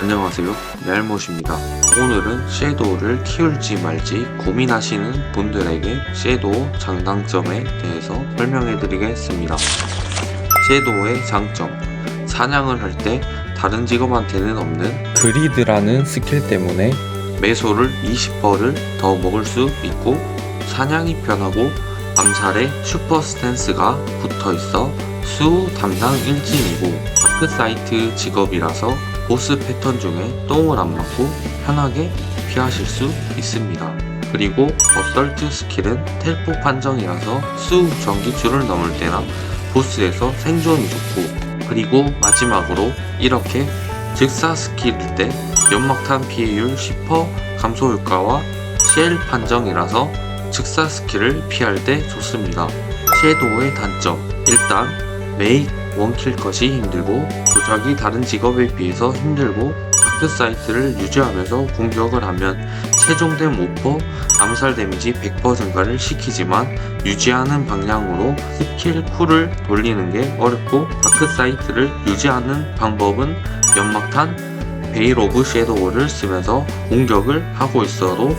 안녕하세요. 멜못입니다. 오늘은 섀도우를 키울지 말지 고민하시는 분들에게 섀도우 장단점에 대해서 설명해 드리겠습니다. 섀도우의 장점. 사냥을 할 때 다른 직업한테는 없는 그리드라는 스킬 때문에 매소를 20%를 더 먹을 수 있고 사냥이 편하고 암살에 슈퍼 스탠스가 붙어 있어 수 담당 일진이고 다크사이트 직업이라서 보스 패턴 중에 똥을 안 맞고 편하게 피하실 수 있습니다. 그리고 어설트 스킬은 텔포 판정이라서 수 전기줄을 넘을 때나 보스에서 생존이 좋고 그리고 마지막으로 이렇게 즉사 스킬일 때 연막탄 피해율 10% 감소 효과와 쉘 판정이라서 즉사 스킬을 피할 때 좋습니다. 섀도우의 단점 일단 메이 원킬 컷이 힘들고 조작이 다른 직업에 비해서 힘들고 다크 사이트를 유지하면서 공격을 하면 최종된 모퍼 암살 데미지 100% 증가를 시키지만 유지하는 방향으로 스킬 쿨을 돌리는 게 어렵고 다크 사이트를 유지하는 방법은 연막탄 베일 오브 섀도우를 쓰면서 공격을 하고 있어도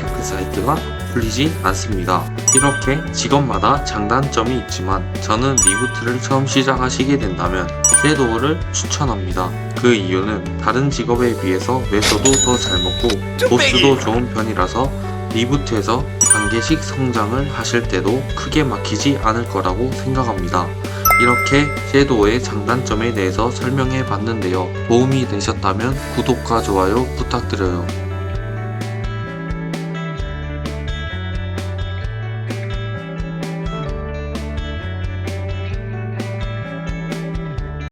다크 사이트가 풀리지 않습니다. 이렇게 직업마다 장단점이 있지만 저는 리부트를 처음 시작하시게 된다면 섀도우를 추천합니다. 그 이유는 다른 직업에 비해서 매서도 더 잘 먹고 보스도 좋은 편이라서 리부트에서 단계식 성장을 하실 때도 크게 막히지 않을 거라고 생각합니다. 이렇게 섀도우의 장단점에 대해서 설명해 봤는데요. 도움이 되셨다면 구독과 좋아요 부탁드려요.